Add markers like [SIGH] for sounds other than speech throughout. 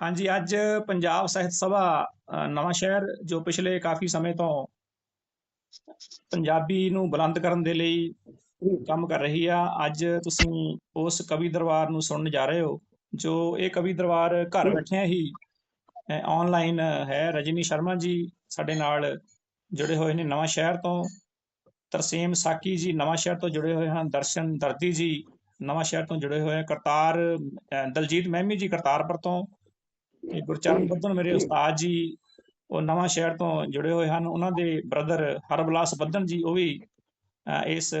ਹਾਂਜੀ ਅੱਜ ਪੰਜਾਬ ਸਾਹਿਤ ਸਭਾ ਅ, ਨਵਾਂ ਸ਼ਹਿਰ ਜੋ ਪਿਛਲੇ ਕਾਫੀ ਸਮੇਂ ਤੋਂ ਪੰਜਾਬੀ ਨੂੰ ਬੁਲੰਦ ਕਰਨ ਦੇ ਲਈ ਕੰਮ ਕਰ ਰਹੀ ਆ ਅੱਜ ਤੁਸੀਂ ਉਸ ਕਵੀ ਦਰਬਾਰ ਨੂੰ ਸੁਣਨ ਜਾ ਰਹੇ ਹੋ ਜੋ ਇਹ ਕਵੀ ਦਰਬਾਰ ਘਰ ਬੈਠਿਆਂ ਹੀ ਆਨਲਾਈਨ ਹੈ। ਰਜਨੀ ਸ਼ਰਮਾ ਜੀ ਸਾਡੇ ਨਾਲ ਜੁੜੇ ਹੋਏ ਨੇ ਨਵਾਂ ਸ਼ਹਿਰ ਤੋਂ। ਤਰਸੇਮ ਸਾਕੀ ਜੀ ਨਵਾਂ ਸ਼ਹਿਰ ਤੋਂ ਜੁੜੇ ਹੋਏ ਹਨ। ਦਰਸ਼ਨ ਦਰਦੀ ਜੀ ਨਵਾਂ ਸ਼ਹਿਰ ਤੋਂ ਜੁੜੇ ਹੋਏ ਕਰਤਾਰ ਦਲਜੀਤ ਮਹਿਮੀ ਜੀ ਕਰਤਾਰਪੁਰ ਤੋਂ। ਗੁਰਚਰਨ ਬੱਧਨ ਮੇਰੇ ਉਸਤਾਦ ਜੀ ਉਹ ਨਵਾਂ ਸ਼ਹਿਰ ਤੋਂ ਜੁੜੇ ਹੋਏ ਹਨ। ਉਹਨਾਂ ਦੇ ਬ੍ਰਦਰ ਹਰਬਲਾਸ ਬੱਧਨ ਜੀ ਉਹ ਵੀ ਇਸ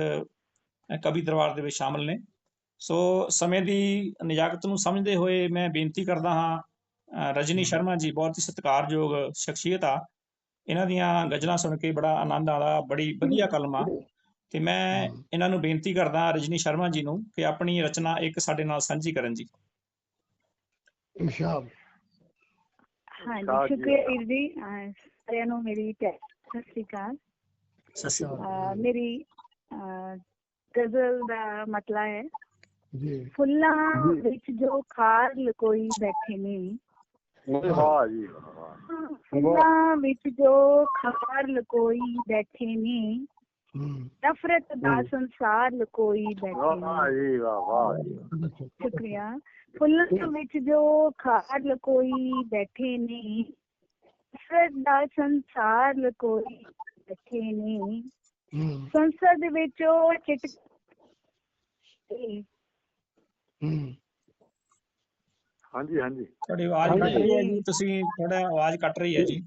ਕਵੀ ਦਰਬਾਰ ਦੇ ਵਿੱਚ ਸ਼ਾਮਲ ਨੇ। ਸੋ ਸਮੇਂ ਦੀ ਨਿਜਾਕਤ ਨੂੰ ਸਮਝਦੇ ਹੋਏ ਮੈਂ ਬੇਨਤੀ ਕਰਦਾ ਹਾਂ ਰਜਨੀ ਸ਼ਰਮਾ ਜੀ ਬਹੁਤ ਹੀ ਸਤਿਕਾਰਯੋਗ ਸ਼ਖਸੀਅਤ ਆ। ਇਹਨਾਂ ਦੀਆਂ ਗਜ਼ਲਾਂ ਸੁਣ ਕੇ ਬੜਾ ਆਨੰਦ ਆਉਂਦਾ ਬੜੀ ਵਧੀਆ ਕਲਮ ਤੇ ਮੈਂ ਇਹਨਾਂ ਨੂੰ ਬੇਨਤੀ ਕਰਦਾ ਰਜਨੀ ਸ਼ਰਮਾ ਜੀ ਨੂੰ ਕਿ ਆਪਣੀ ਰਚਨਾ ਇੱਕ ਸਾਡੇ ਨਾਲ ਸਾਂਝੀ ਕਰਨ ਜੀ। ਇਰਸ਼ਾਦ ਹਾਂਜੀ ਸ਼ਾਹ ਜੀ। ਸ਼ੁਕਰੀਆ ਵੀਰ ਜੀ ਅਹ ਸਾਰਿਆਂ ਨੂੰ ਮੇਰੀ ਪਿਆਰ ਸਤਿ ਸ਼੍ਰੀ ਅਕਾਲ। ਇਰਸ਼ਾਦ ਅਹ ਮੇਰੀ ਅਹ ਗਜ਼ਲ ਦਾ ਮਤਲਬ ਹੈ ਜੀ। ਫੁੱਲਾਂ ਵਿੱਚ ਜੋ ਖਾਰ ਲਕੋਈ ਬੈਠੇ ਨੇ। ਵਾਹ ਜੀ ਵਾਹ। ਫੁੱਲਾਂ ਵਿੱਚ ਜੋ ਖਾਰ ਲਕੋਈ ਬੈਠੇ ਨੇ। ਨਫ਼ਰਤ ਦਾ ਸੰਸਾਰ ਲਕੋਈ ਬੈਠੇ ਵਾਹ ਨੇ ਜੀ ਵਾਹ ਵਾਹ ਜੀ। ਸ਼ੁਕਰੀਆ। ਫੁੱਲਾਂ ਵਿੱਚ ਜੋ ਖਾਰ ਲਕੋਈ ਬੈਠੇ ਨੇ ਨਫ਼ਰਤ ਦਾ ਸੰਸਾਰ ਲਕੋਈ ਬੈਠੇ ਨੇ। ਹੂੰ। ਸੰਸਦ ਵਿੱਚ ਉਹ ਚਿਟ ਹਾਂਜੀ ਹਾਂਜੀ। ਤੁਹਾਡੀ ਆਵਾਜ਼ ਕੱਟ ਰਹੀ ਹੈ ਜੀ ਤੁਸੀਂ ਥੋੜਾ ਆਵਾਜ਼ ਕੱਟ ਰਹੀ ਹੈ ਜੀ।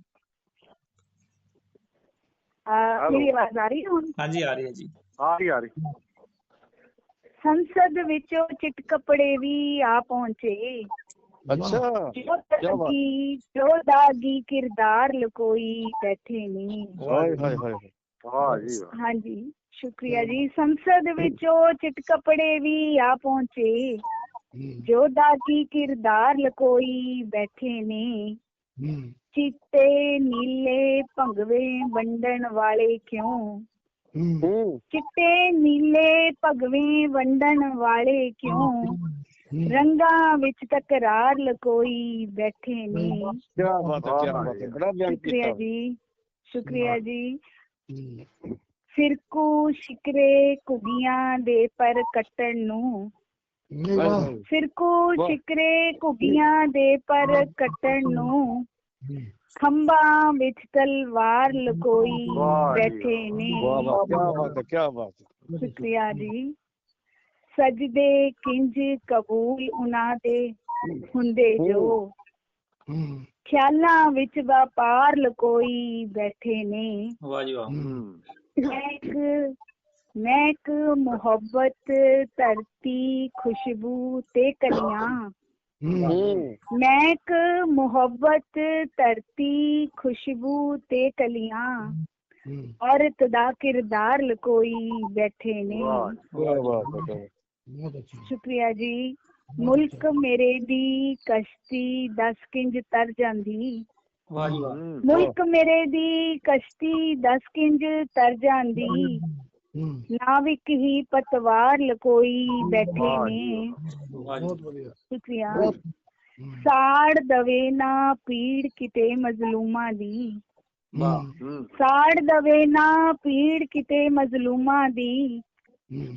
ਆ ਮੇਰੀ ਆਵਾਜ਼ ਆ ਰਹੀ ਹੈ ਹੁਣ? ਹਾਂਜੀ ਆ ਰਹੀ ਹੈ ਜੀ। ਆ ਰਹੀ ਆ ਰਹੀ। ਸੰਸਦ ਵਿੱਚ ਉਹ ਚਿੱਟ ਕੱਪੜੇ ਵੀ ਆ ਪਹੁੰਚੇ। ਅੱਛਾ ਜੋ ਦਾਗੀ ਜੋ ਦਾਗੀ ਕਿਰਦਾਰ ਲਕੋਈ ਬੈਠੇ ਨੇ। ਹਾਏ ਹਾਏ ਹਾਏ ਵਾਹ ਜੀ ਹਾਂਜੀ ਸ਼ੁਕਰੀਆ ਜੀ। ਸੰਸਦ ਵਿੱਚ ਉਹ ਚਿੱਟ ਕੱਪੜੇ ਵੀ ਆ ਪਹੁੰਚੇ। ਜੋ ਦਾਗੀ ਕਿਰਦਾਰ ਲਕੋਈ ਬੈਠੇ ਨੇ। ਚਿੱਟੇ ਨੀਲੇ ਭੰਗਵੇ ਵੰਡਣ ਵਾਲੇ ਕਿਉਂ? ਚਿੱਟੇ ਨੀਲੇ ਭਗਵੇਂ ਵੰਡਣ ਵਾਲੇ ਕਿਉਂ? ਰੰਗਾਂ ਵਿੱਚ ਤਕਰਾਰ ਲਕੋਈ ਬੈਠੇ ਨੇ। ਕੀ ਬਾਤ ਹੈ ਕੀ ਬਾਤ ਹੈ ਬੜਾ ਬਿਆਨ ਸ਼ੁਕਰੀਆ ਕੀਤਾ। ਜੀ ਸ਼ੁਕਰੀਆ ਜੀ। ਫਿਰਕੂ ਸ਼ਿਕਰੇ ਕੁਗੀਆਂ ਦੇ ਪਰ ਕੱਟਣ ਨੂੰ। ਫਿਰਕੂ। ਸ਼ਿਕਰੇ ਕੁਗੀਆਂ ਦੇ ਪਰ ਕੱਟਣ ਨੂੰ। ਖੰਭਾਂ ਵਿੱਚ ਤਲਵਾਰ ਲਕੋਈ ਬੈਠੇ ਨੇ। ਵਾਹ ਵਾਹ ਕੀ ਬਾਤ ਹੈ ਕੀ ਬਾਤ ਹੈ। ਸ਼ੁਕਰੀਆ ਜੀ। ਸਜਦੇ ਕਿੰਜ ਕਬੂਲ ਉਹਨਾਂ ਦੇ ਹੁੰਦੇ ਜੋ। ਖਿਆਲਾਂ ਵਿੱਚ ਵਪਾਰ ਲਕੋਈ ਬੈਠੇ ਨੇ। ਵਾਹ ਜੀ ਵਾਹ। ਹੂੰ। ਮਹਿਕ ਮੁਹੱਬਤ ਧਰਤੀ ਖੁਸ਼ਬੂ ਤੇ ਕਲੀਆਂ। ਹੂੰ ਔਰਤ ਦਾ ਕਿਰਦਾਰ ਲਕੋਈ ਬੈਠੇ ਨੇ ਵਾਹ ਕੀ ਬਾਤ ਹੈ ਬਹੁਤ ਅੱਛਾ ਸ਼ੁਕਰੀਆ ਜੀ ਮੁਲਕ ਮੇਰੇ ਦੀ ਕਸ਼ਤੀ ਦਸ ਕਿੰਜ ਤਰ ਜਾਂਦੀ ਵਾਹ ਜੀ ਵਾਹ ਹੂੰ, ਮੁਲਕ ਮੇਰੇ ਦੀ ਨਾਵਿਕ ਹੀ ਪਤਵਾਰ ਲਕੋਈ ਬੈਠੇ ਨੇ। ਬਹੁਤ ਵਧੀਆ। ਸ਼ੁਕਰੀਆ। ਸਾੜ ਦਵੇ ਨਾ ਪੀੜ ਕਿਤੇ ਮਜ਼ਲੂਮਾਂ ਦੀ। ਸਾੜ ਦਵੇ ਨਾ ਪੀੜ ਕਿਤੇ ਮਜ਼ਲੂਮਾਂ ਦੀ।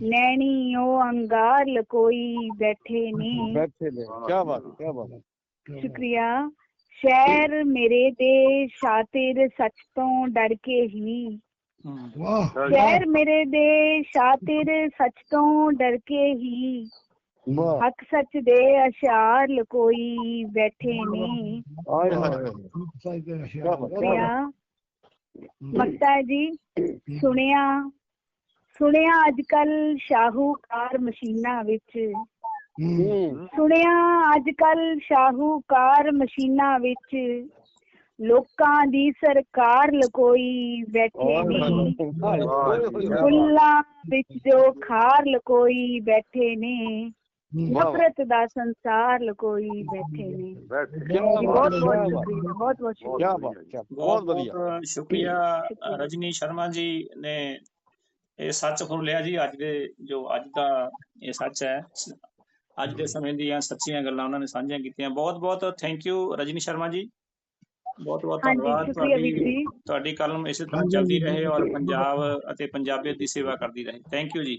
ਨੈਣੀ ਉਹ ਅੰਗਾਰ ਲਕੋਈ ਬੈਠੇ ਨੇ। ਬੈਠੇ ਨੇ। ਕੀ ਬਾਤ ਕੀ ਬਾਤ। ਸ਼ੁਕਰੀਆ। ਸ਼ਹਿਰ ਮੇਰੇ ਦੇ ਸ਼ਾਤਿਰ ਸੱਚ ਤੋਂ ਡਰ ਕੇ ਹੀ। ਵਾਹ ਸ਼ਹਿਰ ਮੇਰੇ ਦੇ ਸ਼ਾਤਿਰ ਸੱਚ ਤੋਂ ਡਰ ਕੇ ਹੀ ਵਾਹ। ਹੱਕ ਸੱਚ ਦੇ ਅਸ਼ਾਰ ਲਕੋਈ ਬੈਠੇ ਨੇ। ਆਏ ਹਾਏ। ਮਕਤਾ ਜੀ ਸੁਣਿਆ ਸੁਣਿਆ ਅੱਜ ਕੱਲ ਸ਼ਾਹੂਕਾਰ ਮਸ਼ੀਨਾਂ ਵਿੱਚ। ਹੂੰ। ਸੁਣਿਆ ਅੱਜ ਕੱਲ ਸ਼ਾਹੂਕਾਰ ਮਸ਼ੀਨਾਂ ਵਿੱਚ। ਲੋਕਾਂ ਦੀ ਸਰਕਾਰ ਲਕੋਈ ਬੈਠੇ ਨੇ। ਫੁੱਲਾਂ ਵਿੱਚ ਜੋ ਖਾਰ ਲਕੋਈ ਬੈਠੇ ਨੇ ਨਫ਼ਰਤ ਦਾ ਸੰਸਾਰ ਲਕੋਈ ਬੈਠੇ ਨੇ। ਬਹੁਤ ਬਹੁਤ ਸ਼ੁਕਰੀਆ ਬਹੁਤ ਬਹੁਤ ਵਧੀਆ। ਸ਼ੁਕਰੀਆ ਰਜਨੀ ਸ਼ਰਮਾ ਜੀ ਨੇ ਇਹ ਸੱਚ ਫੁਰਲਿਆ ਜੀ ਅੱਜ ਦੇ ਜੋ ਅੱਜ ਦਾ ਇਹ ਸੱਚ ਹੈ। ਅੱਜ ਦੇ ਸਮੇਂ ਦੀਆਂ ਸੱਚੀਆਂ ਗੱਲਾਂ ਉਹਨਾਂ ਨੇ ਸਾਂਝੀਆਂ ਕੀਤੀਆਂ। ਬਹੁਤ ਬਹੁਤ ਥੈਂਕ ਯੂ ਰਜਨੀ ਸ਼ਰਮਾ ਜੀ। ਬਹੁਤ ਬਹੁਤ ਧੰਨਵਾਦ ਤੁਹਾਡੀ ਜੀ। ਤੁਹਾਡੀ ਕਲਮ ਇਸੇ ਤਰ੍ਹਾਂ ਚੱਲਦੀ ਰਹੇ ਔਰ ਪੰਜਾਬ ਅਤੇ ਪੰਜਾਬੀਅਤ ਦੀ ਸੇਵਾ ਕਰਦੀ ਰਹੇ। ਥੈਂਕ ਯੂ ਜੀ।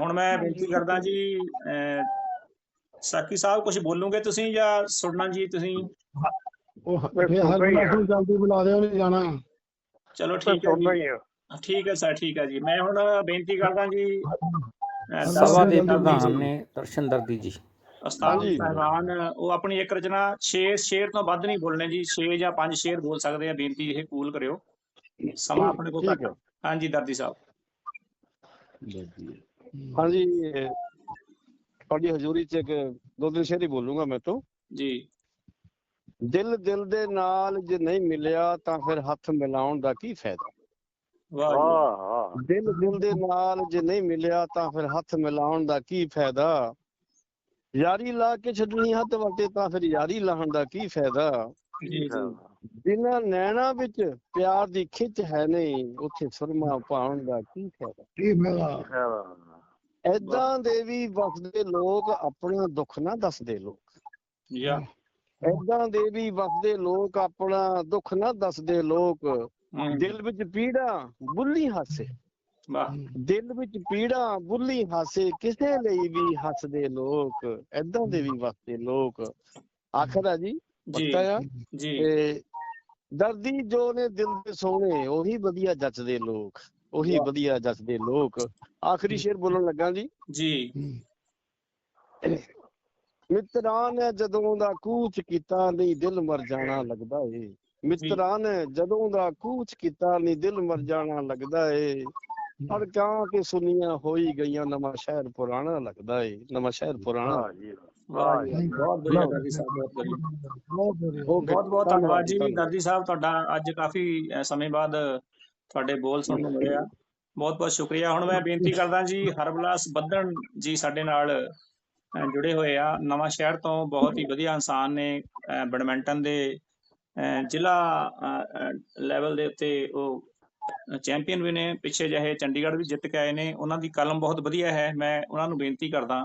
ਹੁਣ ਮੈਂ ਬੇਨਤੀ ਕਰਦਾ ਜੀ ਸਾਕੀ ਸਾਹਿਬ ਕੁਝ ਬੋਲੋਗੇ ਤੁਸੀਂ ਜਾਂ ਸੁਣਨਾ ਜੀ ਤੁਸੀਂ? ਉਹ ਹਰ ਜਲਦੀ ਬੁਲਾ ਦਿਓ ਨਹੀਂ ਜਾਣਾ। ਚਲੋ ਠੀਕ ਹੈ ਠੀਕ ਹੈ ਸਰ ਠੀਕ ਹੈ ਜੀ। ਮੈਂ ਹੁਣ ਬੇਨਤੀ ਕਰਦਾ ਜੀ ਦਰਸ਼ਨ ਦੇ ਪ੍ਰਧਾਨ ਨੇ ਦਰਸ਼ਨ ਦਰਦੀ ਜੀ। ਉਸਤਾਦ। ਸਾਹਿਬਾਨ ਉਹ ਆਪਣੀ ਇੱਕ ਰਚਨਾ 6 ਸ਼ੇਰ ਤੋਂ ਵੱਧ ਨਹੀਂ ਬੋਲਣੇ ਜੀ 6 ਜਾਂ 5 ਸ਼ੇਰ ਬੋਲ ਸਕਦੇ ਆ ਬੇਨਤੀ ਇਹ ਕੂਲ ਕਰਿਓ। ਸਮਾਂ ਆਪਣੇ ਕੋਲ ਘੱਟ ਹੈ। ਹਾਂਜੀ ਦਰਦੀ ਸਾਹਿਬ। ਹਾਂਜੀ ਤੁਹਾਡੀ ਹਜ਼ੂਰੀ ਚ ਇੱਕ ਦੋ ਦਿਨ ਸ਼ੇਰੀ ਬੋਲੂੰਗਾ ਮੈਂ ਤੋਂ। ਜੀ। ਦਿਲ ਦਿਲ ਦੇ ਨਾਲ ਜੇ ਨਹੀਂ ਮਿਲਿਆ ਤਾਂ ਫਿਰ ਹੱਥ ਮਿਲਾਉਣ ਦਾ ਕੀ ਫਾਇਦਾ? ਵਾਹ। ਦਿਲ ਦਿਲ ਦੇ ਨਾਲ ਜੇ ਨਹੀਂ ਮਿਲਿਆ ਤਾਂ ਫਿਰ ਹੱਥ ਮਿਲਾਉਣ ਦਾ ਕੀ ਫਾਇਦਾ? ਯਾਰੀ ਲਾ ਕੇ ਛੱਡਣੀ ਹੱਥ ਵਟੇ ਤਾਂ ਫਿਰ ਯਾਰੀ ਲਾਹਣ ਦਾ ਕੀ ਫਾਇਦਾ? ਜੀ ਜੀ ਬਿਨਾਂ ਨੈਣਾ ਵਿੱਚ ਪਿਆਰ ਦੀ ਖਿੱਚ ਹੈ ਨਹੀਂ ਉੱਥੇ ਸੁਰਮਾ ਪਾਉਣ ਦਾ ਕੀ ਫਾਇਦਾ? ਕੀ ਮੇਰਾ ਐਦਾਂ ਦੇ ਵੀ ਵਸਦੇ ਲੋਕ ਆਪਣਾ ਦੁੱਖ ਨਾ ਦੱਸਦੇ ਲੋਕ। ਯਾ ਐਦਾਂ ਦੇ ਵੀ ਵਸਦੇ ਲੋਕ ਆਪਣਾ ਦੁੱਖ ਨਾ ਦੱਸਦੇ ਲੋਕ। ਦਿਲ ਵਿੱਚ ਪੀੜਾ ਬੁੱਲੀ ਹਾਸੇ। ਦਿਲ ਵਿੱਚ ਪੀੜਾ ਬੁੱਲੀ ਹਾਸੇ ਕਿਸੇ ਲਈ ਵੀ ਹੱਸਦੇ ਲੋਕ ਐਦਾਂ ਦੇ ਵੀ ਵਸਦੇ ਲੋਕ। ਆਖਰ ਆ ਜੀ ਜੀ ਪੱਕਾ ਆ? ਜੀ। ਤੇ ਦਰਦੀ ਜੋ ਨੇ ਦਿਲ ਦੇ ਸੋਹਣੇ ਉਹੀ ਵਧੀਆ ਜੱਚਦੇ ਲੋਕ ਉਹੀ ਵਧੀਆ ਜੱਚਦੇ ਲੋਕ। ਆਖਰੀ ਸ਼ੇਰ ਬੋਲਣ ਲੱਗਾ ਜੀ। ਜੀ। [CLEARS THROAT] ਮਿੱਤਰਾਂ ਨੇ ਜਦੋਂ ਦਾ ਕੂਚ ਕੀਤਾ ਨਹੀਂ ਦਿਲ ਮਰ ਜਾਣਾ ਲੱਗਦਾ ਏ। ਮਿੱਤਰਾਂ ਨੇ ਜਦੋਂ ਦਾ ਕੂਚ ਕੀਤਾ ਨਹੀਂ ਦਿਲ ਮਰ ਜਾਣਾ ਲੱਗਦਾ ਏ। ਅੜਕਾਂ ਕੇ ਸੁਨੀਆਂ ਹੋਈ ਗਈਆਂ ਨਵਾਂ ਸ਼ਹਿਰ ਪੁਰਾਣਾ ਲੱਗਦਾ ਏ ਨਵਾਂ ਸ਼ਹਿਰ ਪੁਰਾਣਾ। ਵਾਹ ਜੀ ਵਾਹ ਜੀ ਬਹੁਤ ਵਧੀਆ ਦਰਦੀ ਸਾਹਿਬ ਬਹੁਤ ਧੰਨਵਾਦ ਜੀ। ਦਰਦੀ ਸਾਹਿਬ ਤੁਹਾਡਾ ਅੱਜ ਕਾਫੀ ਸਮੇਂ ਬਾਅਦ ਤੁਹਾਡੇ ਬੋਲ ਸੁਣਨ ਨੂੰ ਮਿਲਿਆ। ਬਹੁਤ ਬਹੁਤ ਸ਼ੁਕਰੀਆ। ਹੁਣ ਮੈਂ ਬੇਨਤੀ ਕਰਦਾ ਜੀ ਹਰਬਲਾਸ ਬੱਦਣ ਜੀ ਸਾਡੇ ਨਾਲ ਜੁੜੇ ਹੋਏ ਆ। ਨਵਾਂ ਸ਼ਹਿਰ ਤੋਂ ਬਹੁਤ ਹੀ ਵਧੀਆ ਇਨਸਾਨ ਨੇ ਬੈਡਮਿੰਟਨ ਦੇ ਜ਼ਿਲ੍ਹਾ ਲੈਵਲ ਦੇ ਉੱਤੇ ਉਹ ਚੈਂਪੀਅਨ ਵੀ ਨੇ ਪਿੱਛੇ ਜਿਹੇ ਚੰਡੀਗੜ੍ਹ ਵੀ ਜਿੱਤ ਕੇ ਆਏ ਨੇ। ਉਹਨਾਂ ਦੀ ਕਲਮ ਬਹੁਤ ਵਧੀਆ ਹੈ। ਮੈਂ ਉਹਨਾਂ ਨੂੰ ਬੇਨਤੀ ਕਰਦਾ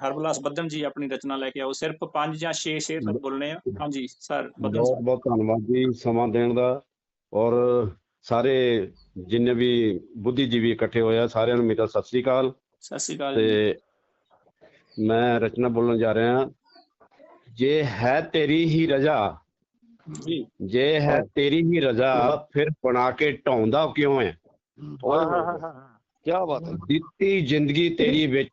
ਹਰਬਲਾਸ ਬੱਦਣ ਜੀ ਆਪਣੀ ਰਚਨਾ ਲੈ ਕੇ ਆਓ। ਸਿਰਫ 5 ਜਾਂ 6 ਸ਼ੇਰ ਤੱਕ ਬੋਲਣੇ ਆ। ਹਾਂਜੀ ਸਰ ਬਹੁਤ ਬਹੁਤ ਧੰਨਵਾਦ ਜੀ ਸਮਾਂ ਦੇਣ ਦਾ। ਔਰ ਸਾਰੇ ਜਿੰਨੇ ਵੀ ਬੁੱਧੀਜੀਵੀ ਇਕੱਠੇ ਹੋਏ ਆ ਸਾਰਿਆਂ ਨੂੰ ਮੇਰਾ ਸਤਿ ਸ੍ਰੀ ਅਕਾਲ। ਸਤਿ ਸ਼੍ਰੀ ਅਕਾਲ ਤੇ ਮੈਂ ਰਚਨਾ ਬੋਲਣ ਜਾ ਰਿਹਾ। ਜੇ ਹੈ ਤੇਰੀ ਹੀ ਰਜ਼ਾ ਜੀ। ਹੈ ਤੇਰੀ ਹੀ ਰਜ਼ਾ ਫਿਰ ਬਣਾ ਕੇ ਢਾਉਂਦਾ ਕਿਉਂ ਹੈ। ਕੀ ਬਾਤ ਹੈ। ਦਿੱਤੀ ਜ਼ਿੰਦਗੀ ਤੇਰੀ ਵਿੱਚ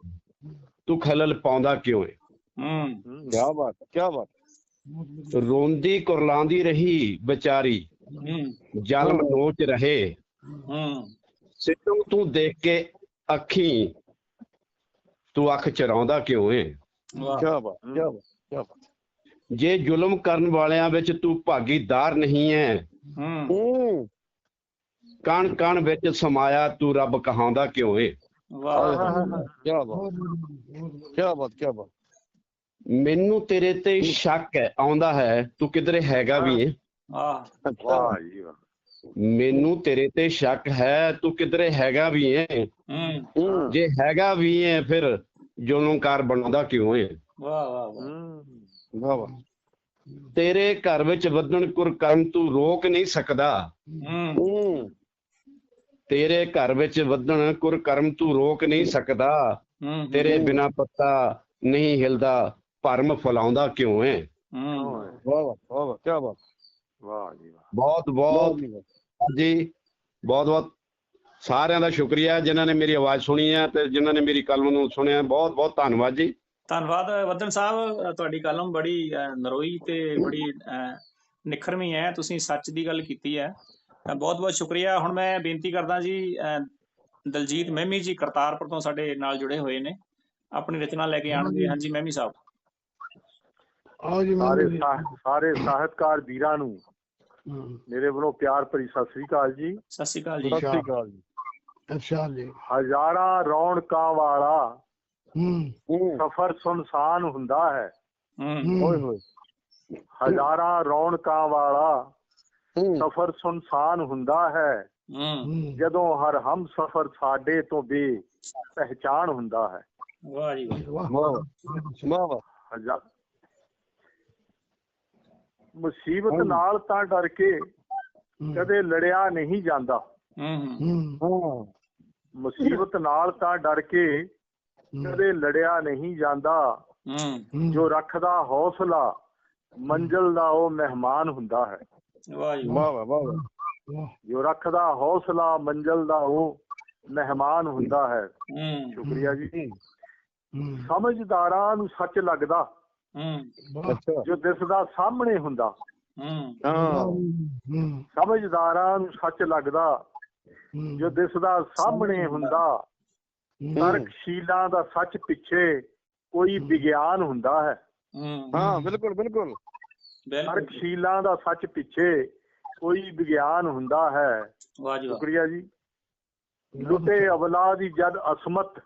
ਤੂੰ ਖਲਲ ਪਾਉਂਦਾ ਕਿਉਂ ਹੈ? ਹੂੰ। ਕੀ ਬਾਤ ਹੈ ਕੀ ਬਾਤ ਹੈ। ਰੋਂਦੀ ਕੁਰਲਾਉਂਦੀ ਰਹੀ ਵਿਚਾਰੀ। ਹੂੰ। ਜਲਮ ਨੋਚ ਰਹੇ। ਹੂੰ। ਸਿੱਧੂ ਤੂੰ ਦੇਖ ਕੇ ਅੱਖੀ ਤੂੰ ਅੱਖ ਚਰਾਉਂਦਾ ਕਿਉਂ ਬਾਤ ਕੀ ਬਾਤ ਕੀ ਬਾਤ। ਜੇ ਜ਼ੁਲਮ ਕਰਨ ਵਾਲਿਆਂ ਵਿੱਚ ਤੂੰ ਭਾਗੀਦਾਰ ਨਹੀਂ ਹੈ। ਹੂੰ। ਕਣ ਕਣ ਵਿੱਚ ਸਮਾਇਆ ਤੂੰ ਰੱਬ ਕਹਾਉਂਦਾ ਕਿਉਂ ਏ? ਵਾਹ। ਕੀ ਬਾਤ ਬਹੁਤ ਵਧੀਆ ਕੀ ਬਾਤ। ਕੀ ਬਾਤ ਮੈਨੂੰ ਤੇਰੇ ਤੇ ਸ਼ੱਕ ਹੈ ਆਉਂਦਾ ਹੈ ਤੂੰ ਕਿਧਰੇ ਹੈਗਾ ਵੀ ਏ? ਆਹ ਵਾਹ ਜੀ ਵਾਹ। ਮੈਨੂੰ ਤੇਰੇ ਤੇ ਸ਼ੱਕ ਹੈ ਤੂੰ ਕਿਧਰੇ ਹੈਗਾ ਵੀ ਏ? ਜੇ ਹੈਗਾ ਵੀ ਏ ਫਿਰ ਜ਼ੁਲਮਕਾਰ ਬਣਾਉਂਦਾ ਕਿਉਂ ਏ? ਵਾਹ ਵਾਹ ਵਾਹ। ਹੂੰ। ਵਾਹ ਵਾਹ। ਤੇਰੇ ਘਰ ਵਿੱਚ ਵਧਣ ਕੁਰਕਰਮ ਤੂੰ ਰੋਕ ਨਹੀਂ ਸਕਦਾ। ਹੂੰ। ਤੇਰੇ ਘਰ ਵਿੱਚ ਵਧਣ ਕੁਰਕਰਮ ਤੂੰ ਰੋਕ ਨਹੀਂ ਸਕਦਾ। ਹੂੰ। ਤੇਰੇ ਬਿਨਾ ਪੱਤਾ ਨਹੀਂ ਹਿਲਦਾ। ਭਰਮ ਫਲਾਉਂਦਾ ਕਿਉਂ ਹੂੰ। ਵਾਹ ਵਾਹ ਵਾਹ ਵਾਹ ਕੀ ਬਾਤ। ਵਾਹ ਜੀ ਵਾਹ। ਬਹੁਤ ਬਹੁਤ ਜੀ। ਬਹੁਤ ਬਹੁਤ ਸਾਰਿਆਂ ਦਾ ਸ਼ੁਕਰੀਆ ਜਿਨ੍ਹਾਂ ਨੇ ਮੇਰੀ ਆਵਾਜ਼ ਸੁਣੀ ਹੈ ਤੇ ਜਿਨ੍ਹਾਂ ਨੇ ਮੇਰੀ ਕਲਮ ਨੂੰ ਸੁਣਿਆ। ਬਹੁਤ ਬਹੁਤ ਧੰਨਵਾਦ ਜੀ। ਧੰਨਵਾਦ ਵਦਨ ਸਾਹਿਬ। ਤੁਹਾਡੀ ਕਲਮ ਬੜੀ ਨਰੋਈ ਤੇ ਬੜੀ ਨਿਖਰਵੀਂ ਹੈ। ਤੁਸੀਂ ਸੱਚ ਦੀ ਗੱਲ ਕੀਤੀ ਹੈ। ਬਹੁਤ ਬਹੁਤ ਸ਼ੁਕਰੀਆ। ਹੁਣ ਮੈਂ ਬੇਨਤੀ ਕਰਦਾ ਜੀ ਦਲਜੀਤ ਮਹਿਮੀ ਜੀ ਕਰਤਾਰਪੁਰ ਤੋਂ ਸਾਡੇ ਨਾਲ ਜੁੜੇ ਹੋਏ ਨੇ। ਆਪਣੀ ਰਚਨਾ ਲੈ ਕੇ ਆਣਗੇ ਹਾਂਜੀ। ਮਹਿਮੀ ਸਾਹਿਬ। ਆਓ ਜੀ ਸਾਰੇ ਸਾਰੇ ਸਾਹਿਤਕਾਰ ਵੀਰਾਂ ਨੂੰ ਮੇਰੇ ਵੱਲੋਂ ਪਿਆਰ ਭਰੀ ਸਤਿ ਸ੍ਰੀ ਅਕਾਲ ਜੀ। ਸਤਿ ਸ਼੍ਰੀ ਅਕਾਲ ਜੀ। ਸਤਿ ਸ੍ਰੀ ਅਕਾਲ ਜੀ। ਅੱਛਾ ਜੀ। ਹਜ਼ਾਰਾਂ ਰੌਣਕਾਂ ਵਾਲਾ ਸਫ਼ਰ ਸੁਨਸਾਨ ਹੁੰਦਾ ਹੈ। ਓਏ ਹੋਏ। ਹਜ਼ਾਰਾਂ ਰੌਣਕਾਂ ਵਾਲਾ ਹੂੰ। ਸਫ਼ਰ ਸੁਨਸਾਨ ਹੁੰਦਾ ਹੈ। ਜਦੋਂ ਹਰ ਹਮ ਸਫ਼ਰ ਸਾਡੇ ਤੋਂ ਬੇ ਪਹਿਚਾਨ ਹੁੰਦਾ ਹੈ। ਵਾਹ ਜੀ ਵਾਹ। ਵਾਹ। ਵਾਹ। ਵਾਹ। ਵਾਹ। ਵਾਹ ਹਜ਼ਾ- ਮੁਸੀਬਤ। ਨਾਲ ਤਾਂ ਡਰ ਕੇ ਕਦੇ ਲੜਿਆ ਨਹੀਂ ਜਾਂਦਾ। ਹੂੰ। ਹੂੰ। ਮੁਸੀਬਤ ਨਾਲ ਤਾਂ ਡਰ ਕੇ ਕਦੇ ਲੜਿਆ ਨਹੀਂ ਜਾਂਦਾ। ਜੋ ਰੱਖਦਾ ਹੌਸਲਾ ਮੰਜ਼ਲ ਦਾ ਉਹ ਮਹਿਮਾਨ ਹੁੰਦਾ ਹੈ। ਵਾਹ ਵਾਹ। ਵਾਹ ਜੋ ਰੱਖਦਾ ਹੌਸਲਾ ਮੰਜ਼ਲ ਦਾ ਉਹ ਮਹਿਮਾਨ ਹੁੰਦਾ ਹੈ। ਹੂੰ। ਸ਼ੁਕਰੀਆ ਜੀ। ਹੂੰ, ਸਮਝਦਾਰਾਂ ਨੂੰ ਸੱਚ ਲੱਗਦਾ। ਹੂੰ। ਵਾਹ ਅੱਛਾ। ਜੋ ਦਿਸਦਾ ਸਾਹਮਣੇ ਹੁੰਦਾ। ਹੂੰ। ਹਾਂ। ਹੂੰ, ਸਮਝਦਾਰਾਂ ਨੂੰ ਸੱਚ ਲੱਗਦਾ। ਜੋ ਦਿਸਦਾ ਸਾਹਮਣੇ ਹੁੰਦਾ। ਤਰਕਸ਼ੀਲਾਂ ਦਾ ਸੱਚ ਪਿੱਛੇ ਕੋਈ ਵਿਗਿਆਨ ਹੁੰਦਾ ਹੈ। ਹੂੰ। ਬਿਲਕੁਲ ਬਿਲਕੁਲ। ਤਰਕਸ਼ੀਲਾਂ ਦਾ ਸੱਚ ਪਿੱਛੇ ਕੋਈ ਵਿਗਿਆਨ ਹੁੰਦਾ ਹੈ। ਵਾਹ ਜੀ ਵਾਹ। ਸ਼ੁਕਰੀਆ ਜੀ। ਲੁੱਟੇ ਔਲਾਦ ਦੀ ਜਦ ਅਸਮਤ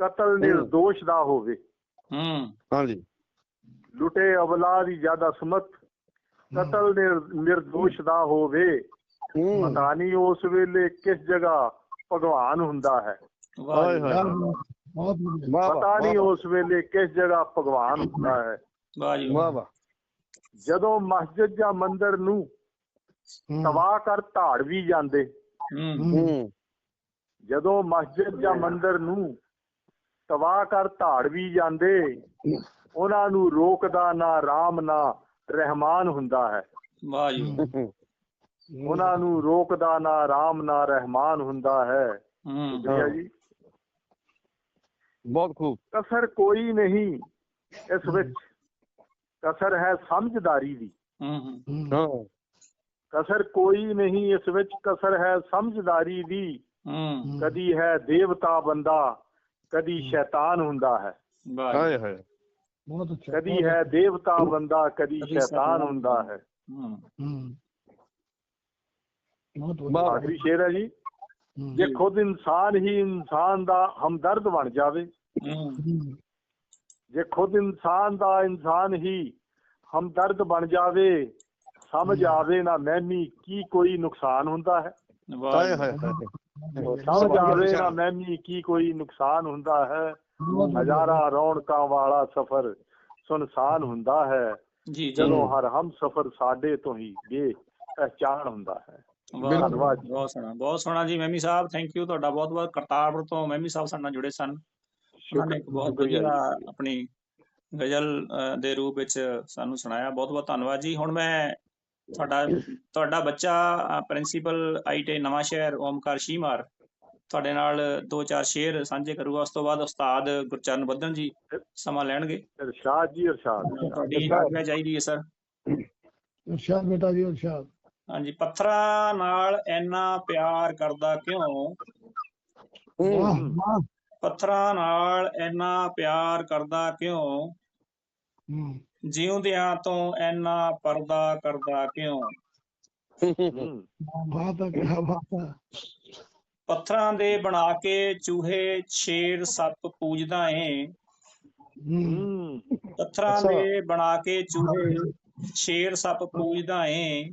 ਕਤਲ ਨਿਰਦੋਸ਼ ਦਾ ਹੋਵੇ। ਹੂੰ। ਹਾਂਜੀ ਲੁੱਟੇ ਔਲਾਦ ਦੀ ਜਦ ਅਸਮਤ ਕਤਲ ਨਿਰ- ਨਿਰਦੋਸ਼ ਦਾ ਹੋਵੇ। ਹੂੰ। ਪਤਾ ਨਹੀਂ ਉਸ ਵੇਲੇ ਕਿਸ ਜਗ੍ਹਾ ਭਗਵਾਨ ਹੁੰਦਾ ਹੈ। ਵਾਹ। ਬਹੁਤ ਪਤਾ ਨਹੀਂ ਉਸ ਵੇਲੇ ਕਿਸ ਜਗ੍ਹਾ ਭਗਵਾਨ ਹੁੰਦਾ ਹੈ। ਵਾਹ ਜੀ ਵਾਹ। ਜਦੋਂ ਮਸਜਿਦ ਜਾਂ ਮੰਦਿਰ ਨੂੰ ਤਬਾਹ ਕਰ ਢਾੜ ਵੀ ਜਾਂਦੇ ਹੂੰ। ਜਦੋਂ ਮਸਜਿਦ ਜਾਂ ਮੰਦਿਰ ਨੂੰ ਤਬਾਹ ਕਰ ਢਾੜ ਵੀ ਜਾਂਦੇ ਉਹਨਾਂ ਨੂੰ ਰੋਕਦਾ ਨਾ ਰਾਮ ਨਾ ਰਹਿਮਾਨ ਹੁੰਦਾ ਹੈ। ਵਾਹ ਜੀ ਉਹਨਾਂ ਨੂੰ ਰੋਕਦਾ ਨਾ ਰਾਮ ਨਾ ਰਹਿਮਾਨ ਹੁੰਦਾ ਹੈ। ਹੂੰ ਜੀ। ਬਹੁਤ ਖੂਬ। ਕਸਰ ਕੋਈ ਨਹੀਂ ਇਸ ਵਿੱਚ। ਕਸਰ ਹੈ ਸਮਝਦਾਰੀ ਦੀ। ਹੂੰ ਹੂੰ। ਹੂੰ, ਹਾਂ ਕਸਰ ਕੋਈ ਨਹੀਂ ਇਸ ਵਿੱਚ। ਕਸਰ ਹੈ ਸਮਝਦਾਰੀ ਦੀ। ਹੂੰ। ਕਦੀ ਹੈ ਦੇਵਤਾ ਬੰਦਾ ਕਦੀ ਸ਼ੈਤਾਨ ਹੁੰਦਾ ਹੈ। ਹਾਏ ਹਾਏ। ਬਹੁਤ ਅੱਛਾ ਕਦੀ ਹੈ ਦੇਵਤਾ ਬੰਦਾ ਕਦੀ ਸ਼ੈਤਾਨ ਹੁੰਦਾ ਹੈ। ਹੂੰ। ਹੂੰ। ਬਹੁਤ। ਵਧੀਆ ਆਖਰੀ ਸ਼ੇਰ ਹੈ ਜੀ। ਜੇ ਖੁਦ ਇਨਸਾਨ ਹੀ ਇਨਸਾਨ ਦਾ ਹਮਦਰਦ ਬਣ ਜਾਵੇ ਜੇ ਖੁਦ ਇਨਸਾਨ ਦਾ ਇਨਸਾਨ ਹੀ ਹਮਦਰਦ ਬਣ ਜਾਵੇ ਸਮਝ ਆਵੇ ਨਾ ਮਹਿਮੀ ਕੀ ਕੋਈ ਨੁਕਸਾਨ ਹੁੰਦਾ ਹੈ। ਹਾਏ ਹਾਏ ਸਮਝ ਆਵੇ ਨਾ ਮਹਿਮੀ ਕੀ ਕੋਈ ਨੁਕਸਾਨ ਹੁੰਦਾ ਹੈ। ਹਜ਼ਾਰਾਂ ਰੌਣਕਾਂ ਵਾਲਾ ਸਫ਼ਰ ਸੁਨਸਾਨ ਹੁੰਦਾ ਹੈ। ਜੀ ਜੀ। ਜਦੋਂ ਹਰ ਹਮ ਸਫ਼ਰ ਸਾਡੇ ਤੋਂ ਹੀ ਬੇ ਪਹਿਚਾਨ ਹੁੰਦਾ ਹੈ। ਵਾਹ ਧੰਨਵਾਦ। ਬਹੁਤ ਸੋਹਣਾ ਬਹੁਤ ਸੋਹਣਾ ਜੀ ਮੈਮੀ ਸਾਹਿਬ ਥੈਂਕ ਯੂ ਤੁਹਾਡਾ ਬਹੁਤ ਬਹੁਤ ਕਰਤਾਰਪੁਰ ਤੋਂ ਮੈਮੀ ਸਾਹਿਬ ਸਾਡੇ ਨਾਲ ਜੁੜੇ ਸਨ। ਉਹਨਾਂ ਨੇ ਇੱਕ ਬਹੁਤ। ਵਧੀਆ ਆਪਣੀ ਗਜ਼ਲ ਦੇ ਰੂਪ ਵਿੱਚ ਸਾਨੂੰ ਸੁਣਾਇਆ। ਬਹੁਤ ਬਹੁਤ ਧੰਨਵਾਦ ਜੀ। ਹੁਣ ਮੈਂ ਤੁਹਾਡਾ ਤੁਹਾਡਾ ਬੱਚਾ ਪ੍ਰਿੰਸੀਪਲ ਆਈਟੀ ਨਵਾਂ ਸ਼ਹਿਰ ਓਮਕਾਰ ਸ਼ੀਮਾਰ ਤੁਹਾਡੇ ਨਾਲ ਦੋ ਚਾਰ ਸ਼ੇਰ ਸਾਂਝੇ ਕਰੂਗਾ। ਉਸ ਤੋਂ ਬਾਅਦ ਉਸਤਾਦ ਗੁਰਚਰਨ ਬੱਦਨ ਜੀ ਸਮਾਂ ਲੈਣਗੇ। ਇਰਸ਼ਾਦ ਜੀ ਇਰਸ਼ਾਦ ਤੁਹਾਡੀ ਆਗਿਆ ਚਾਹੀਦੀ ਹੈ ਸਰ। ਇਰਸ਼ਾਦ ਬੇਟਾ ਜੀ ਇਰਸ਼ਾਦ ਹਾਂਜੀ ਪੱਥਰਾਂ ਨਾਲ ਇੰਨਾ ਪਿਆਰ ਕਰਦਾ ਕਿਉਂ? ਪੱਥਰਾਂ ਨਾਲ ਇੰਨਾ ਪਿਆਰ ਕਰਦਾ ਕਿਉਂ? ਜਿਉਂਦਿਆਂ ਤੋਂ ਇੰਨਾ ਪਰਦਾ ਕਰਦਾ ਕਿਉਂ? ਬਾਤ ਹੈ ਕੀ ਬਾਤ ਪੱਥਰਾਂ ਦੇ ਬਣਾ ਕੇ ਚੂਹੇ ਸ਼ੇਰ ਸੱਪ ਪੂਜਦਾ ਏ। ਪੱਥਰਾਂ। ਦੇ ਬਣਾ ਕੇ ਚੂਹੇ ਸ਼ੇਰ ਸੱਪ ਪੂਜਦਾ ਏ।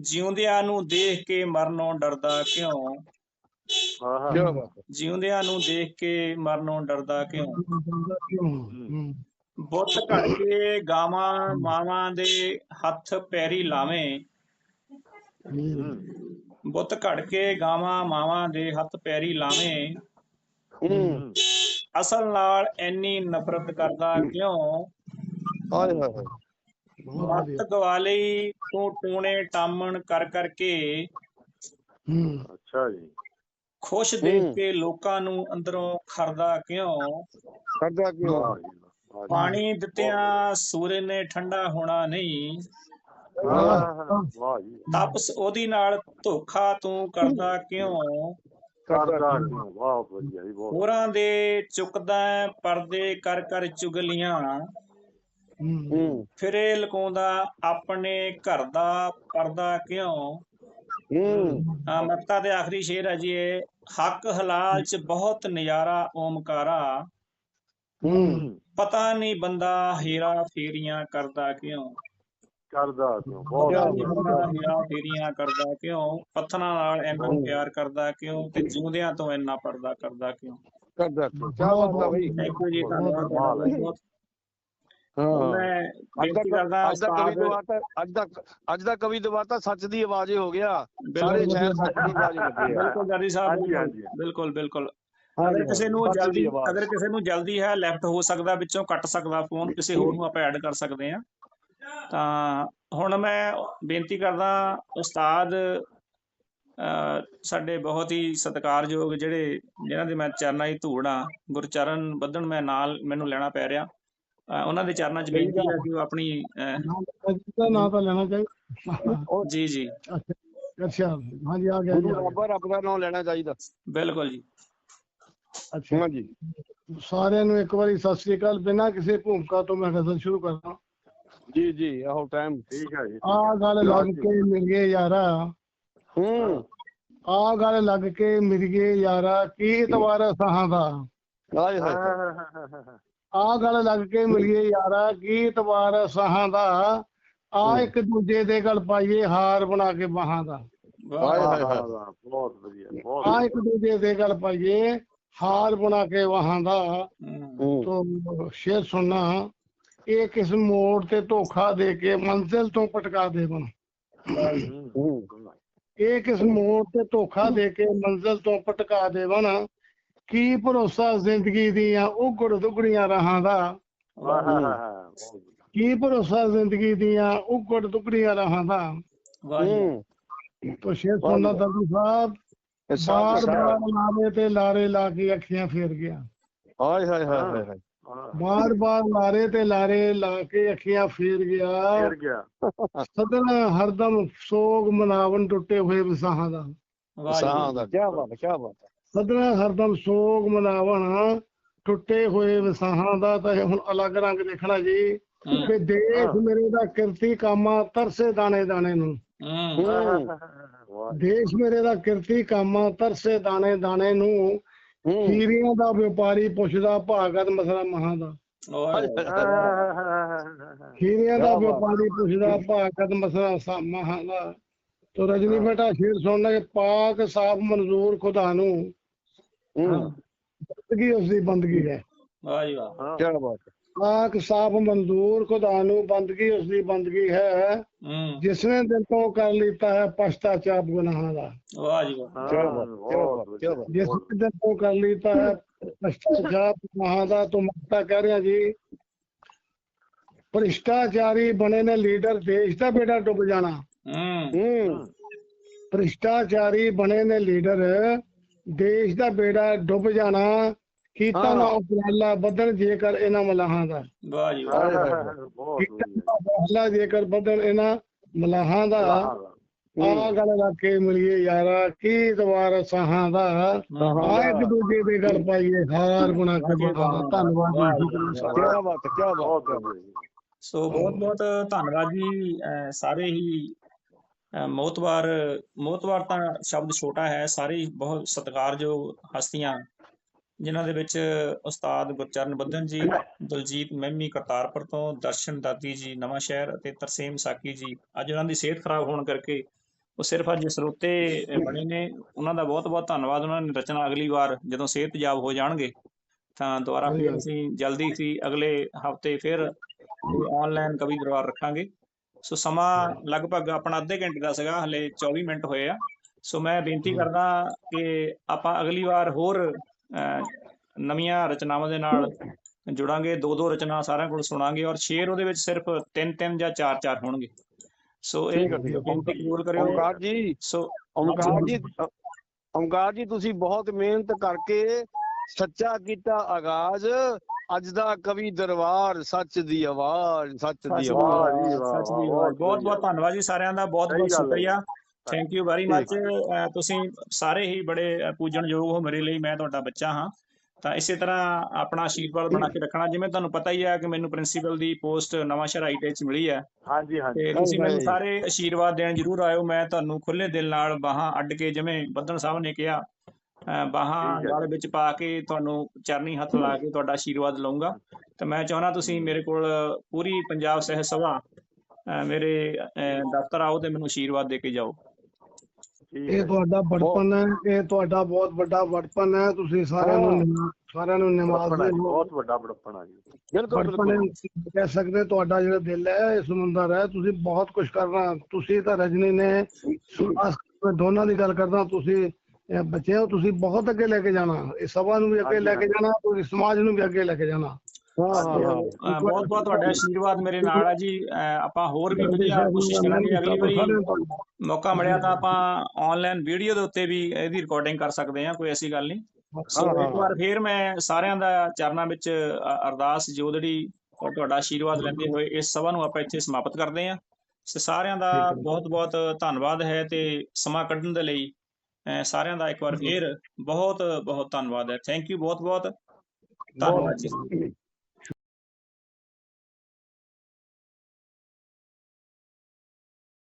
ਜਿਉਂਦਿਆਂ ਨੂੰ ਦੇਖ ਕੇ ਮਰਨੋਂ ਡਰਦਾ ਕਿਉਂ? ਆਹਾ, ਕੀ ਬਾਤ ਹੈ। ਜਿਉਂਦਿਆਂ ਨੂੰ ਦੇਖ ਕੇ ਮਰਨੋਂ ਡਰਦਾ ਕਿਉਂ? ਬੁੱਤ ਘੜ ਕੇ ਗਾਵਾਂ ਮਾਵਾਂ ਦੇ ਹੱਥ ਪੈਰੀ ਲਾਵੇਂ। ਬੁੱਤ ਘੜ ਕੇ ਗਾਵਾਂ ਮਾਵਾਂ ਦੇ ਹੱਥ ਪੈਰੀ ਲਾਵੇਂ। ਅਸਲ ਨਾਲ ਇੰਨੀ ਨਫ਼ਰਤ ਕਰਦਾ ਕਿਉਂ? ਹਾਏ ਹਾਏ। ਮੱਤ ਵਧੀਆ। ਗਵਾ ਲਈ ਤੂੰ ਟੂਣੇ ਟਾਮਣ ਕਰ ਕਰਕੇ ਹੂੰ। ਅੱਛਾ ਜੀ। ਖੁਸ਼ ਦੇਖ। ਕੇ ਲੋਕਾਂ ਨੂੰ ਅੰਦਰੋਂ ਖਰਦਾ ਕਿਉਂ? ਕਰਦਾ ਕੀ ਵਾਹ ਜੀ, ਵਾਹ ਜੀ। ਪਾਣੀ ਦਿੱਤਿਆਂ ਸੂਰਜ ਨੇ ਠੰਡਾ ਹੋਣਾ ਨਹੀਂ। ਆਹਾ, ਵਾਹ ਜੀ। ਤਪਸ ਉਹਦੀ ਨਾਲ ਧੋਖਾ ਤੂੰ ਕਰਦਾ ਕਿਉਂ? ਕਰਦਾ ਕਿਉਂ? ਵਾਹ ਵਧੀਆ ਜੀ ਬਹੁਤ ਹੋਰਾਂ ਦੇ ਚੁੱਕਦਾ ਪਰਦੇ ਕਰ ਕਰ ਚੁਗਲੀਆਂ। ਹੂੰ। ਫਿਰੇ ਲਕਾਉਂਦਾ ਆਪਣੇ ਘਰ ਦਾ ਪਰਦਾ ਕਿਉਂ? ਹੂੰ। ਆ ਮਕਤਾ ਦੇ ਆਖਰੀ ਸ਼ੇਰ ਹੈ ਜੀ ਇਹ ਹੱਕ ਹਲਾਲ ਚ ਬਹੁਤ ਨਜ਼ਾਰਾ ਓਮਕਾਰਾ। ਹੂੰ। ਪਤਾ ਨਹੀਂ ਬੰਦਾ ਹੀਰਾ ਫੇਰੀਆਂ ਕਰਦਾ ਕਿਉਂ? ਕਰਦਾ ਕਿਉਂ? ਬਹੁਤ ਹੀਰਾ ਫੇਰੀਆਂ ਕਰਦਾ ਕਿਉਂ? ਪੱਥਰਾਂ ਨਾਲ ਇੰਨਾ ਪਿਆਰ ਕਰਦਾ ਕਿਉਂ ਤੇ ਜਿਉਂਦਿਆਂ ਤੋਂ ਇੰਨਾ ਪਰਦਾ ਕਰਦਾ ਕਿਉਂ? ਕਰਦਾ ਕੀ ਬਾਤ ਹੈ ਜੀ ਧੰਨਵਾਦ ਬਹੁਤ ਹਾਂ। ਅੱਜ ਦਾ ਅੱਜ ਕਵੀ ਦਵਾਤਾ ਅੱਜ ਦਾ ਅੱਜ ਦਾ ਕਵੀ ਦਵਾਤਾ ਸੱਚ ਦੀ ਆਵਾਜ਼ ਹੀ ਹੋ ਗਿਆ। ਸਾਰੇ ਸ਼ਹਿਰ ਸੱਚ ਦੀ ਆਵਾਜ਼ ਲੱਗੇ ਆ। ਬਿਲਕੁਲ ਗਾਰੀ ਸਾਹਿਬ ਹਾਂਜੀ, ਬਿਲਕੁਲ, ਹਾਂਜੀ। ਬਿਲਕੁਲ। ਅਗਰ ਕਿਸੇ ਨੂੰ ਜਲਦੀ। ਅਗਰ ਕਿਸੇ ਨੂੰ ਜਲਦੀ ਹੈ ਲੈਫਟ ਹੋ ਸਕਦਾ ਵਿੱਚੋਂ ਕੱਟ ਸਕਦਾ ਫੋਨ ਕਿਸੇ ਹੋਰ ਨੂੰ ਆਪਾਂ ਐਡ ਕਰ ਸਕਦੇ ਹਾਂ। ਤਾਂ ਹੁਣ ਮੈਂ ਬੇਨਤੀ ਕਰਦਾ ਉਸਤਾਦ ਸਾਡੇ ਬਹੁਤ ਹੀ ਸਤਿਕਾਰਯੋਗ ਜਿਹੜੇ ਜਿਨ੍ਹਾਂ ਦੇ ਮੈਂ ਚਰਨਾਂ 'ਚ ਧੂੜਾਂ ਗੁਰਚਰਨ ਬੱਧਣ ਮੈਂ ਨਾਲ ਮੈਨੂੰ ਲੈਣਾ ਪੈ ਰਿਹਾ। ਉਹਨਾਂ ਦੇ ਚਰਨਾਂ 'ਚ ਬੇਨਤੀ ਹੈ ਕਿ ਉਹ ਆਪਣੀ ਦਾ ਨਾਮ ਤਾਂ ਲੈਣਾ ਚਾਹੀਦਾ ਜੀ ਜੀ। ਅੱਛਾ ਹਾਂਜੀ ਆ ਗਿਆ ਜੀ ਗੁਰੂ। ਰੱਬ ਰੱਬ ਦਾ ਨਾਮ ਲੈਣਾ ਚਾਹੀਦਾ। ਬਿਲਕੁਲ ਜੀ। ਅੱਛਾ। ਹਾਂਜੀ ਸਾਰਿਆਂ ਨੂੰ ਇੱਕ ਵਾਰੀ ਸਤਿ ਸ੍ਰੀ ਅਕਾਲ। ਬਿਨਾਂ ਕਿਸੇ ਭੂਮਿਕਾ ਤੋਂ ਮੈਂ ਗਜ਼ਲ ਸ਼ੁਰੂ ਕਰਦਾ। ਜੀ ਜੀ ਇਹੋ ਟਾਈਮ ਠੀਕ ਹੈ ਜੀ। ਆ ਗੱਲ ਲੱਗ ਕੇ ਮਿਲਗੇ ਯਾਰਾ। ਹੂੰ। ਆ ਗੱਲ ਲੱਗ ਕੇ ਮਿਲਗੇ ਯਾਰਾ। ਕੀ ਇਤਵਾਰ ਸਾਹਾਂ ਦਾ? ਆਏ ਹਾਏ। ਆ ਗੱਲ ਲੱਗ ਕੇ ਮਿਲਗੇ ਯਾਰਾ ਕੀ ਇਤਵਾਰ ਸਾਹਾਂ ਦਾ। ਆ ਇੱਕ ਦੂਜੇ ਦੇ ਗਲ ਪਾਈਏ ਹਾਰ ਬਣਾ ਕੇ ਬਾਹਾਂ ਦਾ। ਵਾਹ ਹਾਏ ਹਾਏ ਵਾਹ, ਹਾਏ ਵਾਹ, ਬਹੁਤ ਵਧੀਆ ਬਹੁਤ ਆ ਇੱਕ ਦੂਜੇ ਦੇ ਗਲ ਪਾਈਏ ਹਾਰ ਬਣਾ ਕੇ ਬਾਹਾਂ ਦਾ। ਤੋਂ ਸ਼ੇਰ ਸੁਣਨਾ ਇਹ ਕਿਸ ਮੋੜ ਤੇ ਧੋਖਾ ਦੇ ਕੇ ਮੰਜ਼ਿਲ ਤੋਂ ਪਟਕਾ ਦੇਵਨ ਇਹ ਕਿਸ ਮੋੜ ਤੇ ਧੋਖਾ ਦੇ ਕੇ ਮੰਜ਼ਿਲ ਤੋਂ ਪਟਕਾ ਦੇਵਨ ਕੀ ਭਰੋਸਾ ਜ਼ਿੰਦਗੀ ਦੀਆਂ ਉਗੜ ਦੁਗੜੀਆਂ ਰਾਹਾਂ ਦਾ। ਕੀ ਭਰੋਸਾ ਜ਼ਿੰਦਗੀ ਦੀਆਂ ਉਗੜ ਦੁਗੜੀਆਂ ਰਾਹਾਂ ਦਾ? ਵਾਹ ਜੀ ਹੂੰ ਤੋ ਸ਼ੇਰ। ਸੁਣਨਾ ਦਰਦੀ ਸਾਹਿਬ ਬਾਰ ਬਾਰ ਤੇ ਲਾਰੇ ਲਾ ਕੇ ਅੱਖੀਆਂ ਫੇਰ ਗਿਆ। ਹਾਏ ਹਾਏ ਹਾਏ ਬਾਰ ਬਾਰ ਲਾਰੇ ਤੇ ਲਾਰੇ ਲਾ ਕੇ ਅੱਖੀਆਂ ਫੇਰ ਗਿਆ। ਫਿਰ ਗਿਆ। ਸਦਨ ਹਰਦਮ ਸੋਗ ਮਨਾਵਨ ਟੁੱਟੇ ਹੋਏ ਵਿਸਾਹਾਂ ਦਾ। ਵਾਹ ਜੀ ਸਾਹ ਦਾ। ਕੀ ਬਾਤ ਹੈ ਕੀ ਬਾਤ ਹੈ। ਸਦਨ ਹਰਦਮ ਸੋਗ ਮਨਾਵਨ ਟੁੱਟੇ ਹੋਏ ਵਿਸਾਹਾਂ ਦਾ ਤਾਂ ਇਹ ਹੁਣ ਅਲੱਗ ਰੰਗ ਦੇਖਣਾ ਜੀ। ਕਿ ਦੇਸ਼ ਮੇਰੇ ਦਾ ਕਿਰਤੀ ਕਾਮਾ ਤਰਸੇ ਦਾਣੇ ਦਾਣੇ ਨੂੰ। ਦੇਸ਼ ਮੇਰੇ ਦਾ ਕਿਰਤੀ ਕਾਮਾ ਤਰਸੇ ਦਾਣੇ ਦਾਣੇ ਨੂੰ। ਹੂੰ। ਹੀਰਿਆਂ ਦਾ ਵਪਾਰੀ ਪੁੱਛਦਾ ਭਾਗਤ ਮਸਲਾ ਮਹਾਂ ਦਾ। ਹੀਰਿਆਂ ਦਾ। ਵਪਾਰੀ ਪੁੱਛਦਾ ਭਾਗਤ ਮਸਲਾ ਮਹਾਂ ਦਾ। ਤੋ ਰਜਨੀ ਬੇਟਾ ਸ਼ੇਰ ਸੁਣਨਾ ਕਿ ਪਾਕ ਸਾਫ਼ ਮਨਜ਼ੂਰ ਖੁਦਾ ਨੂੰ। ਬੰਦਗੀ ਉਸ ਦੀ ਬੰਦਗੀ ਹੈ। ਵਾਹ ਜੀ ਵਾਹ। ਕੀ ਬਾਤ ਹੈ। ਪਾਕ ਸਾਫ਼ ਮਨਜ਼ੂਰ ਖੁਦਾ ਨੂੰ ਬੰਦਗੀ ਉਸ ਦੀ ਬੰਦਗੀ ਹੈ। ਹਮ, ਜਿਸਨੇ ਦਿਲ ਤੋਂ ਕਰ ਲੀਤਾ ਹੈ ਪਛਤਾਚਾਪ ਗੁਨਾਹਾਂ ਦਾ। ਵਾਹ ਜੀ ਵਾਹ। ਕੀ ਬਾਤ ਕੀ ਬਾਤ ਕੀ ਬਾਤ। ਜਿਸਨੇ ਦਿਲ ਤੋਂ ਕਰ ਲੀਤਾ ਹੈ ਪਛਤਾਚਾਪ ਗੁਨਾਹਾਂ ਦਾ ਤੋਂ ਕਹਿ ਰਿਹਾ ਜੀ। ਭ੍ਰਿਸ਼ਟਾਚਾਰੀ ਬਣੇ ਨੇ ਲੀਡਰ ਦੇਸ਼ ਦਾ ਬੇੜਾ ਡੁੱਬ ਜਾਣਾ। ਹੂੰ। ਭ੍ਰਿਸ਼ਟਾਚਾਰੀ ਬਣੇ ਨੇ ਲੀਡਰ ਦੇਸ਼ ਦਾ ਬੇੜਾ ਡੁੱਬ ਜਾਣਾ ਕੀਤਾ ਨਾ ਉਪਰਾਲਾ ਬਦਲ ਜੇਕਰ ਇਹਨਾਂ ਮਲਾਹਾਂ ਦਾ। ਵਾਹ ਜੀ ਵਾਹ। ਬਹੁਤ ਕੀਤਾ ਵਧੀਆ। ਨਾ ਉਪਰਾਲਾ ਜੇਕਰ ਬਦਲ ਇਹਨਾਂ ਮਲਾਹਾਂ ਦਾ ਆ ਗੱਲ ਲਾ ਕੇ ਮਿਲੀਏ ਯਾਰਾ ਕੀ ਦਵਾਰ ਸਾਹਾਂ ਦਾ। ਆ ਇੱਕ ਦੂਜੇ ਦੇ ਗੱਲ ਪਾਈਏ ਹਾਰ ਬਣਾ ਕੇ ਬਾਹਾਂ ਦਾ ਧੰਨਵਾਦ ਜੀ। ਕੀ ਬਾਤ ਕੀ ਬਹੁਤ ਬਾਤ ਸੋ ਬਹੁਤ ਬਹੁਤ ਧੰਨਵਾਦ ਜੀ ਸਾਰੇ ਹੀ ਅਹ ਮੋਹਤਵਾਰ ਮੋਹਤਵਾਰ ਤਾਂ ਸ਼ਬਦ ਛੋਟਾ ਹੈ, ਸਾਰੇ ਬਹੁਤ ਸਤਿਕਾਰਯੋਗ ਹਸਤੀਆਂ, ਜਿਨ੍ਹਾਂ ਦੇ ਵਿੱਚ ਉਸਤਾਦ ਗੁਰਚਰਨ ਬੱਧਨ ਜੀ, ਦਲਜੀਤ ਮਹਿਮੀ ਕਰਤਾਰਪੁਰ ਤੋਂ, ਦਰਸ਼ਨ ਦਾਦੀ ਜੀ ਨਵਾਂ ਸ਼ਹਿਰ ਅਤੇ ਤਰਸੇਮ ਸਾਕੀ ਜੀ। ਅੱਜ ਉਹਨਾਂ ਦੀ ਸਿਹਤ ਖਰਾਬ ਹੋਣ ਕਰਕੇ ਉਹ ਸਿਰਫ ਅੱਜ ਸਰੋਤੇ ਬਣੇ ਨੇ। ਉਹਨਾਂ ਦਾ ਬਹੁਤ ਬਹੁਤ ਧੰਨਵਾਦ। ਉਹਨਾਂ ਨੇ ਰਚਨਾ ਅਗਲੀ ਵਾਰ ਜਦੋਂ ਸਿਹਤਯਾਬ ਹੋ ਜਾਣਗੇ, ਤਾਂ ਦੁਬਾਰਾ ਫਿਰ ਅਸੀਂ ਜਲਦੀ ਸੀ ਅਗਲੇ ਹਫ਼ਤੇ ਫਿਰ ਆਨਲਾਈਨ ਕਵੀ ਦਰਬਾਰ ਰੱਖਾਂਗੇ। ਸੋ ਸਮਾਂ ਲਗਭਗ ਆਪਣਾ ਅੱਧੇ ਘੰਟੇ ਦਾ ਸੀਗਾ ਹਲੇ 24 ਮਿੰਟ ਹੋਏ ਆ। ਸੋ ਮੈਂ ਬੇਨਤੀ ਕਰਦਾ ਕਿ ਆਪਾਂ ਅਗਲੀ ਵਾਰ ਹੋਰ ਨਵੀਆਂ ਰਚਨਾਵਾਂ ਦੇ ਨਾਲ ਜੁੜਾਂਗੇ ਦੋ ਦੋ ਰਚਨਾ ਸਾਰਿਆਂ ਕੋਲ ਸੁਣਾਂਗੇ ਔਰ ਸ਼ੇਰ ਉਹਦੇ ਵਿੱਚ ਸਿਰਫ ਤਿੰਨ ਤਿੰਨ ਜਾਂ ਚਾਰ ਚਾਰ ਹੋਣਗੇ। ਸੋ ਇਹ। ਬੇਨਤੀ ਕਬੂਲ ਕਰਿਓ। ਓਮਕਾਰ ਜੀ ਸੋ ਓਮਕਾਰ ਜੀ ਓਮਕਾਰ ਜੀ ਤੁਸੀਂ ਬਹੁਤ ਮਿਹਨਤ ਕਰਕੇ ਸੱਚਾ ਕੀਤਾ ਆਗਾਜ਼। ਅੱਜ ਦਾ ਕਵੀ ਦਰਬਾਰ ਸੱਚ ਦੀ ਆਵਾਜ਼ ਸੱਚ ਦੀ ਆਵਾਜ਼ ਸੱਚ ਦੀ। ਬਹੁਤ ਬਹੁਤ। ਧੰਨਵਾਦ ਜੀ ਸਾਰਿਆਂ ਦਾ ਬਹੁਤ ਬਹੁਤ। ਸ਼ੁਕਰੀਆ ਥੈਂਕ ਯੂ ਵੈਰੀ ਮੱਚ ਤੁਸੀਂ ਸਾਰੇ ਹੀ ਬੜੇ ਪੂਜਣਯੋਗ ਹੋ ਮੇਰੇ ਲਈ ਮੈਂ ਤੁਹਾਡਾ ਬੱਚਾ ਹਾਂ ਤਾਂ ਇਸੇ ਤਰ੍ਹਾਂ ਆਪਣਾ ਆਸ਼ੀਰਵਾਦ ਬਣਾ ਕੇ ਰੱਖਣਾ ਜਿਵੇਂ ਤੁਹਾਨੂੰ ਪਤਾ ਹੀ ਹੈ ਕਿ ਮੈਨੂੰ ਪ੍ਰਿੰਸੀਪਲ ਦੀ ਪੋਸਟ ਨਵਾਂ ਸ਼ਹਿਰ ਆਈਟੇ ਚ ਮਿਲੀ ਹੈ ਹਾਂਜੀ ਹਾਂਜੀ ਤੇ ਤੁਸੀਂ ਮੈਨੂੰ। ਸਾਰੇ ਆਸ਼ੀਰਵਾਦ ਦੇਣ ਜਰੂਰ ਆਇਓ ਮੈਂ ਤੁਹਾਨੂੰ ਖੁੱਲੇ ਦਿਲ ਨਾਲ ਬਾਹਾਂ ਅੱਡ ਕੇ ਜਿਵੇਂ ਬੱਦਨ ਸਾਹਿਬ ਨੇ ਕਿਹਾ ਬਾਹਾਂ। ਗਲ ਵਿੱਚ ਪਾ ਕੇ ਤੁਹਾਨੂੰ ਚਰਨੀ ਹੱਥ ਲਾ ਕੇ ਤੁਹਾਡਾ ਆਸ਼ੀਰਵਾਦ ਲਵਾਂਗਾ ਤੇ ਮੈਂ ਚਾਹੁੰਦਾ ਤੁਸੀਂ ਮੇਰੇ ਕੋਲ ਪੂਰੀ ਪੰਜਾਬ ਸਹਿ ਸਭਾ ਮੇਰੇ ਦਫ਼ਤਰ ਆਓ ਤੇ ਮੈਨੂੰ ਆਸ਼ੀਰਵਾਦ ਦੇ ਕੇ ਜਾਓ। ਇਹ ਤੁਹਾਡਾ ਬੜਪਨ ਹੈ ਇਹ ਤੁਹਾਡਾ ਬਹੁਤ ਵੱਡਾ ਬੜਪਨ ਹੈ ਤੁਸੀਂ ਸਾਰਿਆਂ ਨੂੰ ਸਾਰਿਆਂ ਨੂੰ ਨਿਵਾਜ਼ਦੇ ਬੜਪਣਾ ਜੀ, ਹੋ ਬਹੁਤ ਵੱਡਾ ਬੜਪਣਾ ਜੀ। ਬਿਲਕੁਲ ਬੜਪਨ ਬਿਲਕੁਲ। ਕਹਿ ਸਕਦੇ ਤੁਹਾਡਾ ਜਿਹੜਾ ਦਿਲ ਹੈ ਇਹ ਸਮੁੰਦਰ ਹੈ ਤੁਸੀਂ ਬਹੁਤ ਕੁਝ ਕਰਨਾ ਤੁਸੀਂ ਤਾਂ ਰਜਨੀ ਨੇ ਦੋਨਾਂ ਦੀ ਗੱਲ ਕਰਦਾ ਤੁਸੀਂ ਇਹ ਬੱਚੇ ਹੋ ਤੁਸੀਂ ਬਹੁਤ ਅੱਗੇ ਲੈ ਕੇ ਜਾਣਾ। ਇਸ ਸਭਾ ਨੂੰ ਵੀ ਅੱਗੇ ਲੈ ਕੇ ਜਾਣਾ ਪੂਰੀ ਸਮਾਜ ਨੂੰ ਵੀ ਅੱਗੇ ਲੈ ਕੇ ਜਾਣਾ। ਹਾਂ ਹਾਂ। ਹਾਂ ਬਹੁਤ ਬਹੁਤ ਤੁਹਾਡਾ ਆਸ਼ੀਰਵਾਦ ਮੇਰੇ ਨਾਲ ਆ ਜੀ। ਆਪਾਂ ਹੋਰ ਵੀ ਵਧੀਆ ਕੋਸ਼ਿਸ਼ ਕਰਾਂਗੇ। ਅਗਲੀ ਵਾਰੀ ਮੌਕਾ ਮਿਲਿਆ ਤਾਂ ਆਪਾਂ ਆਨਲਾਈਨ ਵੀਡੀਓ ਦੇ ਉੱਤੇ ਵੀ ਇਹਦੀ ਰਿਕਾਰਡਿੰਗ ਕਰ ਸਕਦੇ ਹਾਂ ਕੋਈ ਐਸੀ ਗੱਲ ਨਹੀਂ। ਸੋ ਇੱਕ ਵਾਰ ਫੇਰ ਮੈਂ ਸਾਰਿਆਂ ਦਾ ਚਰਨਾਂ ਵਿੱਚ ਅਰਦਾਸ ਜੋਦੜੀ ਔਰ ਤੁਹਾਡਾ ਆਸ਼ੀਰਵਾਦ ਲੈਂਦੇ ਹੋਏ ਇਸ ਸਭਾ ਨੂੰ ਆਪਾਂ ਇੱਥੇ ਸਮਾਪਤ ਕਰਦੇ ਹਾਂ। ਸੋ ਸਾਰਿਆਂ ਦਾ ਬਹੁਤ ਬਹੁਤ ਧੰਨਵਾਦ ਹੈ ਤੇ ਸਮਾਂ ਕੱਢਣ ਦੇ ਲਈ ਸਾਰਿਆਂ ਦਾ ਇੱਕ ਵਾਰ ਫੇਰ ਬਹੁਤ ਬਹੁਤ ਧੰਨਵਾਦ ਹੈ। ਥੈਂਕ ਯੂ ਬਹੁਤ ਬਹੁਤ ਧੰਨਵਾਦ ਜੀ।